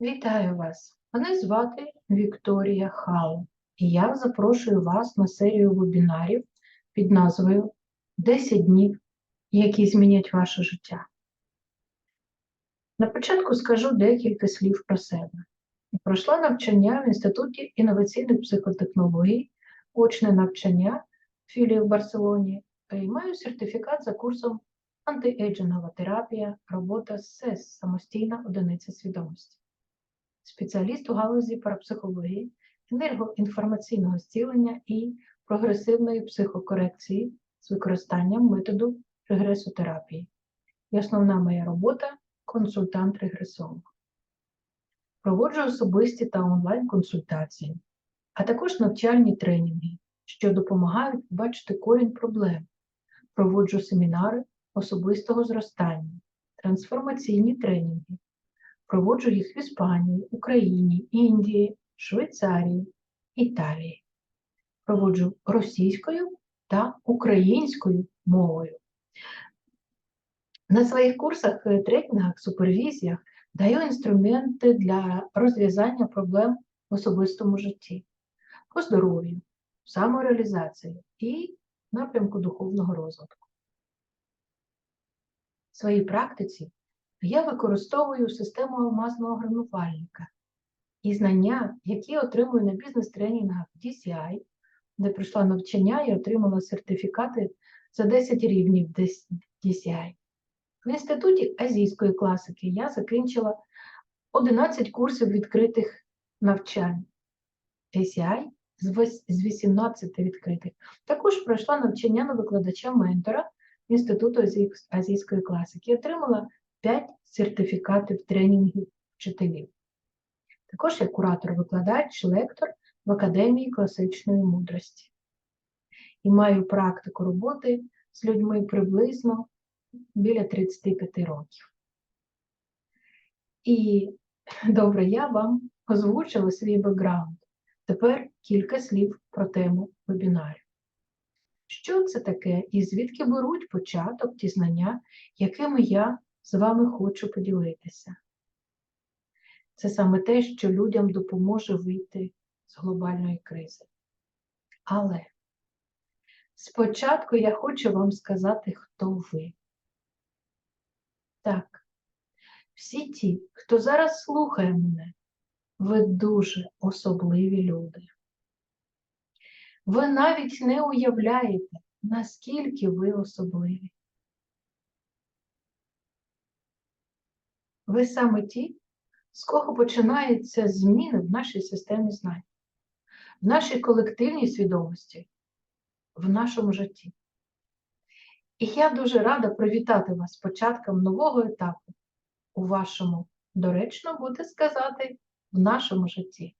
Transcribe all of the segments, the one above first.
Вітаю вас! Мене звати Вікторія Хау, і я запрошую вас на серію вебінарів під назвою 10 днів, які змінять ваше життя. На початку скажу декілька слів про себе. Пройшла навчання в Інституті інноваційних психотехнологій, очне навчання філії в Барселоні і маю сертифікат за курсом антиейджингова терапія, робота з СЕС самостійна одиниця свідомості спеціаліст у галузі парапсихології, енергоінформаційного зцілення і прогресивної психокорекції з використанням методу регресотерапії. І основна моя робота консультант-регресолог. Проводжу особисті та онлайн-консультації, а також навчальні тренінги, що допомагають побачити корінь проблем. Проводжу семінари особистого зростання, трансформаційні тренінги, Проводжу їх в Іспанії, Україні, Індії, Швейцарії, Італії. Проводжу російською та українською мовою. На своїх курсах, е, тренінгах, супервізіях даю інструменти для розв'язання проблем в особистому житті, по здоров'ю, самореалізації і напрямку духовного розвитку. В своїй практиці я використовую систему алмазного гранувальника і знання, які отримую на бізнес-тренінгах DCI, де пройшла навчання і отримала сертифікати за 10 рівнів DCI. В інституті азійської класики я закінчила 11 курсів відкритих навчань. ACI з 18 відкритих. Також пройшла навчання на викладача-ментора Інституту азійської класики отримала 5 сертифікатів тренінгів вчителів. Також я куратор-викладач, лектор в Академії класичної мудрості. І маю практику роботи з людьми приблизно біля 35 років. І добре, я вам озвучила свій бекграунд. Тепер кілька слів про тему вебінарів. Що це таке і звідки беруть початок ті знання, якими я з вами хочу поділитися. Це саме те, що людям допоможе вийти з глобальної кризи. Але спочатку я хочу вам сказати, хто ви. Так, всі ті, хто зараз слухає мене, ви дуже особливі люди. Ви навіть не уявляєте, наскільки ви особливі. Ви саме ті, з кого починаються зміни в нашій системі знань, в нашій колективній свідомості, в нашому житті. І я дуже рада привітати вас з початком нового етапу у вашому, доречно буде сказати, в нашому житті.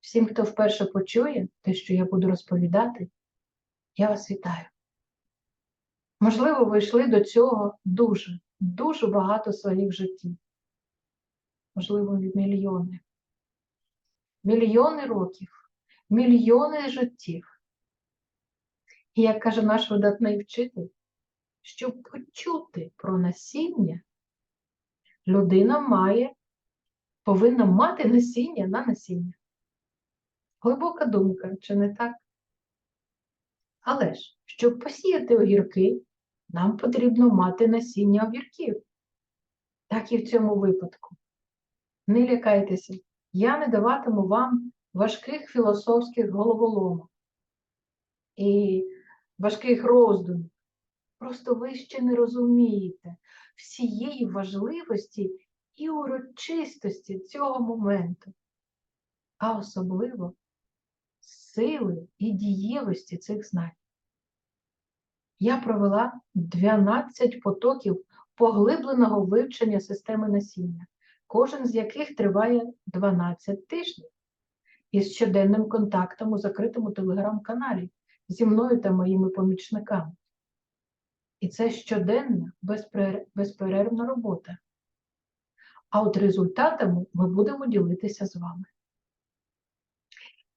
Всім, хто вперше почує те, що я буду розповідати, я вас вітаю. Можливо, ви йшли до цього дуже, дуже багато своїх життів. Можливо, мільйони. Мільйони років, мільйони життів. І як каже наш видатний вчитель, щоб почути про насіння, людина має, повинна мати насіння на насіння. Глибока думка, чи не так? Але ж, щоб посіяти огірки, нам потрібно мати насіння огірків. Так і в цьому випадку. Не лякайтеся, я не даватиму вам важких філософських головоломок і важких роздумів. Просто ви ще не розумієте всієї важливості і урочистості цього моменту, а особливо сили і дієвості цих знань я провела 12 потоків поглибленого вивчення системи насіння, кожен з яких триває 12 тижнів, із щоденним контактом у закритому телеграм-каналі зі мною та моїми помічниками. І це щоденна, безперервна робота. А от результатами ми будемо ділитися з вами.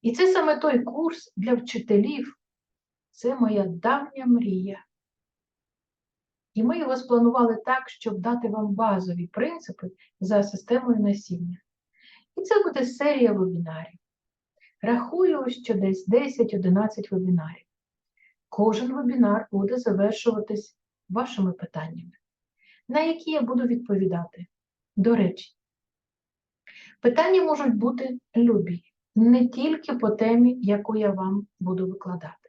І це саме той курс для вчителів, це моя давня мрія. І ми його спланували так, щоб дати вам базові принципи за системою насіння. І це буде серія вебінарів. Рахую, що десь 10-11 вебінарів. Кожен вебінар буде завершуватись вашими питаннями, на які я буду відповідати. До речі, питання можуть бути любі, не тільки по темі, яку я вам буду викладати.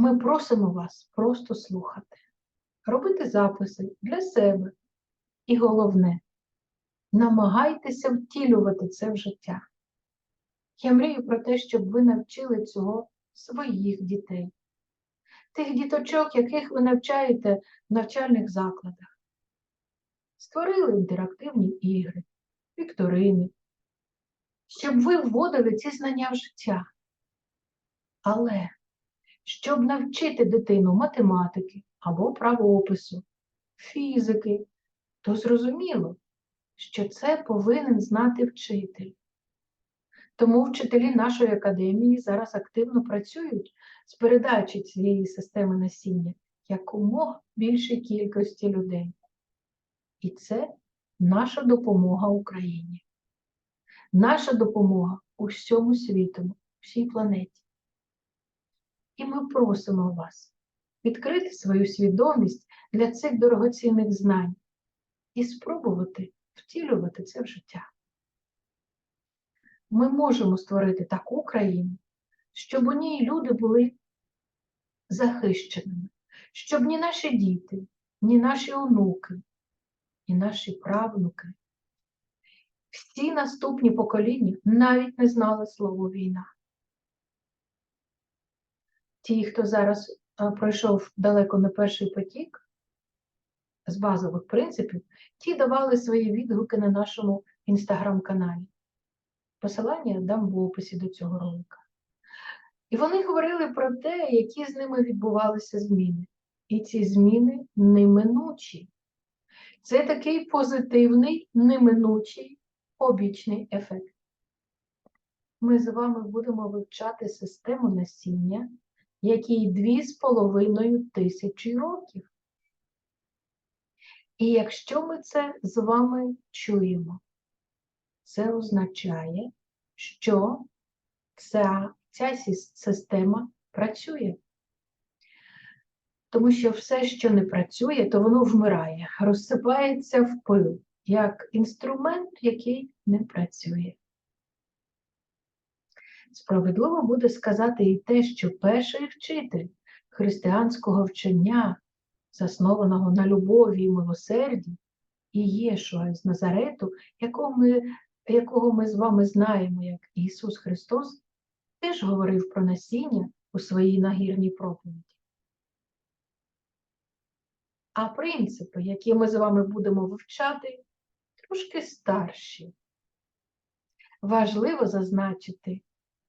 Ми просимо вас просто слухати, робити записи для себе. І головне, намагайтеся втілювати це в життя. Я мрію про те, щоб ви навчили цього своїх дітей, тих діточок, яких ви навчаєте в навчальних закладах. Створили інтерактивні ігри, вікторини, щоб ви вводили ці знання в життя. Але щоб навчити дитину математики або правопису, фізики, то зрозуміло, що це повинен знати вчитель. Тому вчителі нашої академії зараз активно працюють з передачі цієї системи насіння якомога більшій кількості людей. І це наша допомога Україні, наша допомога усьому світу, всій планеті. І ми просимо вас відкрити свою свідомість для цих дорогоцінних знань і спробувати втілювати це в життя. Ми можемо створити таку країну, щоб у ній люди були захищеними, щоб ні наші діти, ні наші онуки, ні наші правнуки, всі наступні покоління навіть не знали слово війна. Ті, хто зараз пройшов далеко не перший потік з базових принципів, ті давали свої відгуки на нашому інстаграм-каналі. Посилання дам в описі до цього ролика. І вони говорили про те, які з ними відбувалися зміни. І ці зміни неминучі. Це такий позитивний, неминучий побічний ефект. Ми з вами будемо вивчати систему насіння, якій дві з половиною тисячі років. І якщо ми це з вами чуємо, це означає, що ця, ця система працює. Тому що все, що не працює, то воно вмирає, розсипається в пил, як інструмент, який не працює. Справедливо буде сказати і те, що перший вчитель християнського вчення, заснованого на любові і милосерді, і Єшуа з Назарету, якого ми, якого ми з вами знаємо як Ісус Христос, теж говорив про насіння у своїй нагірній проповіді. А принципи, які ми з вами будемо вивчати, трошки старші. Важливо зазначити,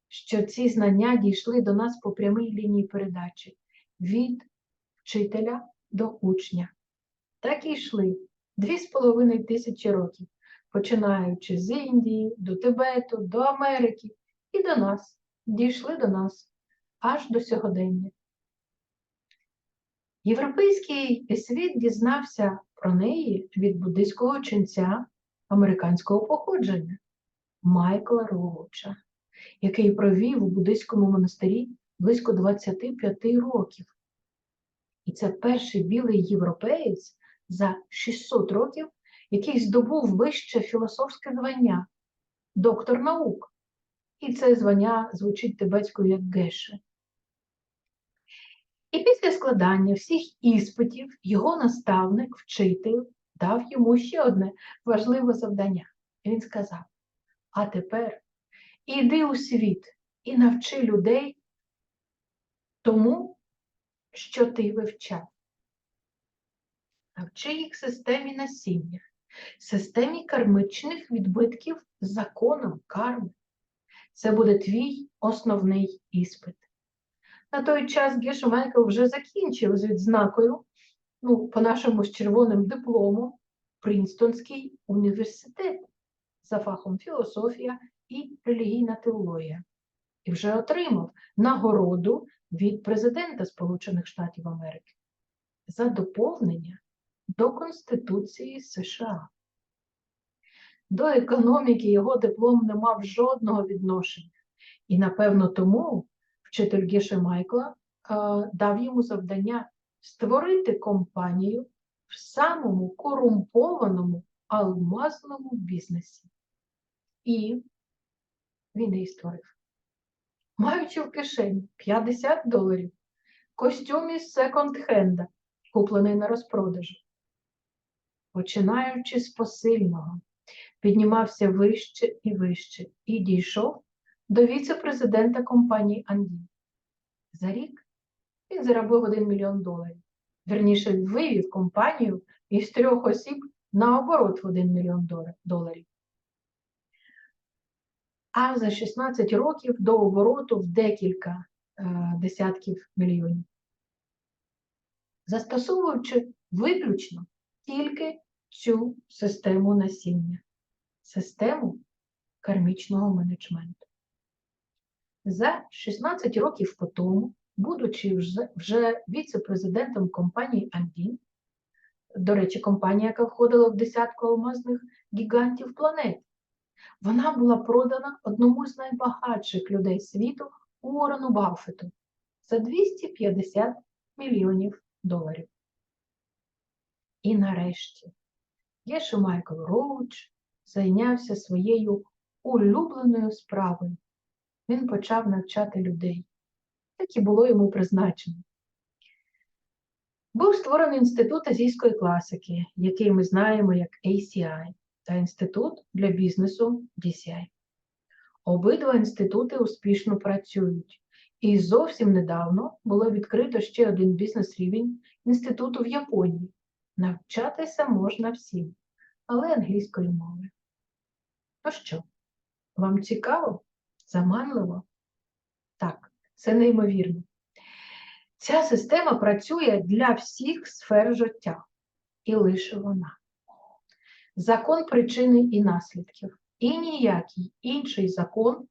що ці знання дійшли до нас по прямій лінії передачі від вчителя до учня. Так і йшли дві з половиною тисячі років, починаючи з Індії, до Тибету, до Америки і до нас, дійшли до нас аж до сьогодення. Європейський світ дізнався про неї від буддийського ченця американського походження Майкла Роуча, який провів у буддийському монастирі близько 25 років. І це перший білий європеєць за 600 років, який здобув вище філософське звання, доктор наук. І це звання звучить тибетською як геше. І після складання всіх іспитів його наставник, вчитель, дав йому ще одне важливе завдання. Він сказав: А тепер іди у світ і навчи людей тому, що ти вивчав. Навчи їх системі насіння, системі кармичних відбитків законом карми. Це буде твій основний іспит. На той час Геш Майкл вже закінчив з відзнакою, ну, по-нашому з червоним дипломом, Принстонський університет за фахом філософія і релігійна теологія. І вже отримав нагороду від президента Сполучених Штатів Америки. за доповнення до Конституції США. До економіки його диплом не мав жодного відношення. І, напевно, тому вчитель Геше Майкла е, дав йому завдання створити компанію в самому корумпованому алмазному бізнесі. І він її створив. Маючи в кишені 50 доларів, костюм із секонд-хенда, куплений на розпродажу. Починаючи з посильного, піднімався вище і вище і дійшов до віце-президента компанії Андін. За рік він заробив 1 мільйон доларів. Верніше, вивів компанію із трьох осіб на оборот в 1 мільйон доларів. А за 16 років до обороту в декілька е, десятків мільйонів. Застосовуючи виключно тільки цю систему насіння, систему кармічного менеджменту. За 16 років по тому, будучи вже, віце-президентом компанії Андін, до речі, компанія, яка входила в десятку алмазних гігантів планети, вона була продана одному з найбагатших людей світу Уоррену Баффету за 250 мільйонів доларів. І нарешті Єши Майкл Роуч зайнявся своєю улюбленою справою. Він почав навчати людей, як і було йому призначено. Був створений інститут азійської класики, який ми знаємо як ACI, та інститут для бізнесу DCI. Обидва інститути успішно працюють, і зовсім недавно було відкрито ще один бізнес-рівень інституту в Японії. Навчатися можна всім, але англійською мовою. Ну що, вам цікаво? Заманливо? Так, це неймовірно. Ця система працює для всіх сфер життя, і лише вона. Закон причини і наслідків. І ніякий інший закон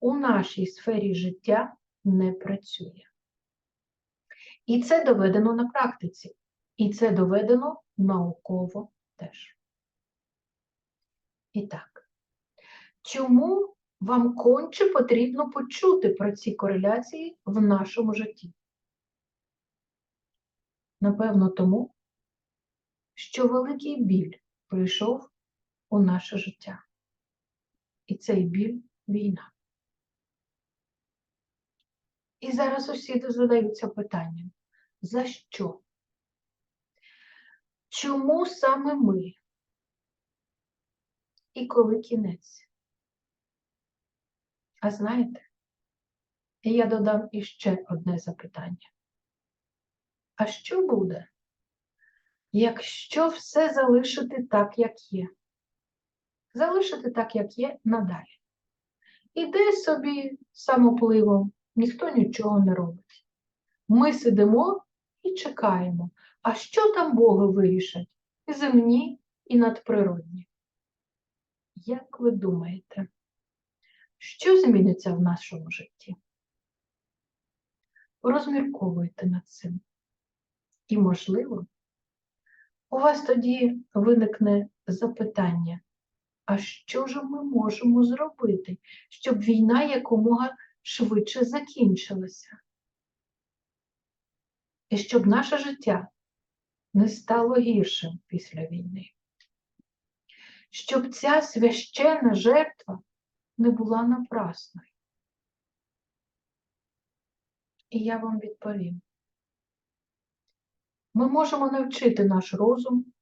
у нашій сфері життя не працює. І це доведено на практиці. І це доведено науково теж. І так, чому вам конче потрібно почути про ці кореляції в нашому житті? Напевно, тому, що великий біль прийшов у наше життя. І цей біль війна. І зараз усі задаються питанням: за що? Чому саме ми? І коли кінець? А знаєте, я додам іще одне запитання. А що буде, якщо все залишити так, як є? Залишити так, як є надалі. Іде собі самопливом, ніхто нічого не робить. Ми сидимо і чекаємо, а що там Боги вирішать? Земні і надприродні. Як ви думаєте, що зміниться в нашому житті? Розмірковуйте над цим. І, можливо, у вас тоді виникне запитання, а що ж ми можемо зробити, щоб війна якомога швидше закінчилася? І щоб наше життя не стало гіршим після війни, щоб ця священна жертва не була напрасною. І я вам відповім. Ми можемо навчити наш розум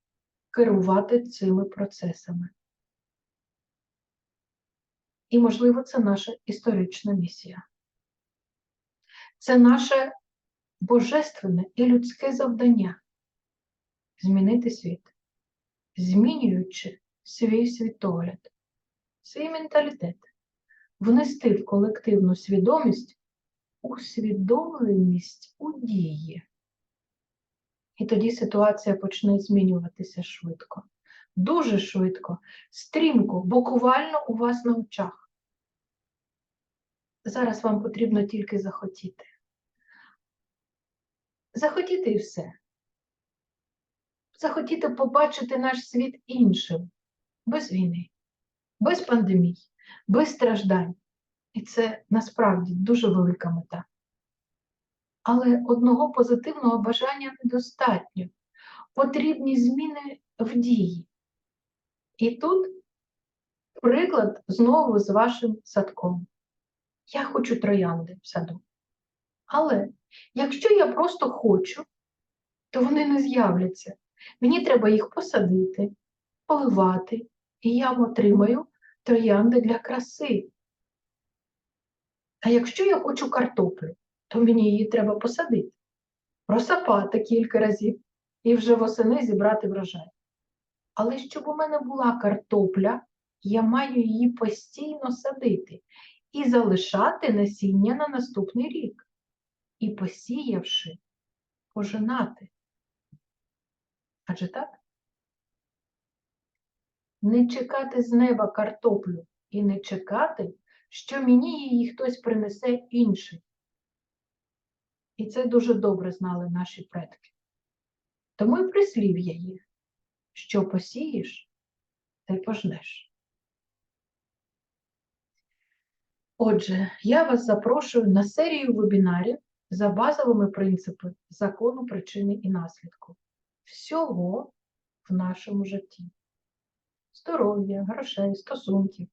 керувати цими процесами. І, можливо, це наша історична місія. Це наше божественне і людське завдання змінити світ, змінюючи свій світогляд, свій менталітет, внести в колективну свідомість усвідомленість у дії. І тоді ситуація почне змінюватися швидко. Дуже швидко, стрімко, буквально у вас на очах. Зараз вам потрібно тільки захотіти. Захотіти і все. захотіти побачити наш світ іншим, без війни, без пандемій, без страждань. І це насправді дуже велика мета. Але одного позитивного бажання недостатньо. Потрібні зміни в дії. І тут приклад знову з вашим садком. Я хочу троянди в саду. Але якщо я просто хочу, то вони не з'являться. Мені треба їх посадити, поливати, і я отримаю троянди для краси. А якщо я хочу картоплю, то мені її треба посадити, просапати кілька разів і вже восени зібрати врожай. Але щоб у мене була картопля, я маю її постійно садити і залишати насіння на наступний рік. І посіявши, пожинати. Адже так? Не чекати з неба картоплю і не чекати, що мені її хтось принесе інший. І це дуже добре знали наші предки. Тому і прислів'я є, що посієш, те пожнеш. Отже, я вас запрошую на серію вебінарів за базовими принципами закону причини і наслідку. Всього в нашому житті. Здоров'я, грошей, стосунків.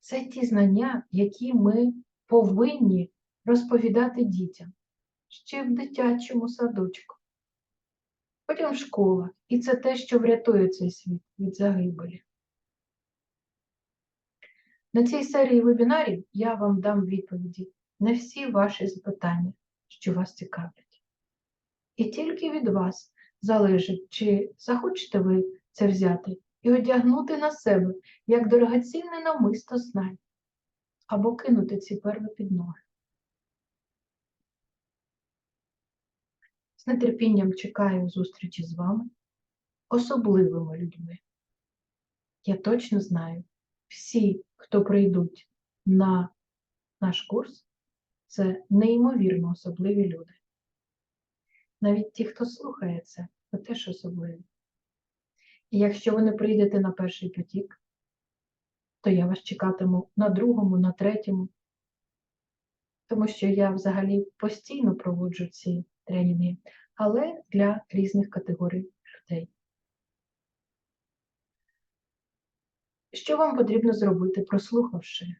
Це ті знання, які ми повинні розповідати дітям ще в дитячому садочку, потім в школах. І це те, що врятує цей світ від загибелі. На цій серії вебінарів я вам дам відповіді на всі ваші запитання, що вас цікавлять. І тільки від вас залежить, чи захочете ви це взяти і одягнути на себе як дорогоцінне намисто знань, або кинути ці перли під ноги. З нетерпінням чекаю зустрічі з вами, особливими людьми. Я точно знаю, всі, хто прийдуть на наш курс, це неймовірно особливі люди. Навіть ті, хто слухає це, ви теж особливі. І якщо ви не прийдете на перший потік, то я вас чекатиму на другому, на третьому, тому що я взагалі постійно проводжу ці тренінги, але для різних категорій людей. Що вам потрібно зробити, прослухавши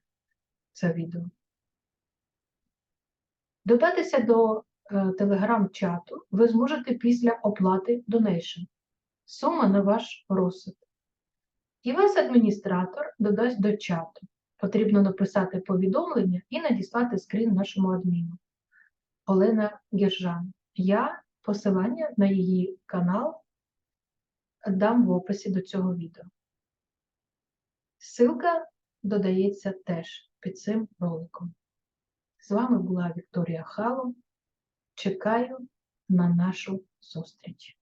це відео? Додатися до е, телеграм-чату ви зможете після оплати Donation. Сума на ваш розсуд. І вас адміністратор додасть до чату. Потрібно написати повідомлення і надіслати скрін нашому адміну. Олена Гіржан. Я посилання на її канал дам в описі до цього відео. Ссылка додається теж під цим роликом. З вами була Вікторія Хало. Чекаю на нашу зустріч.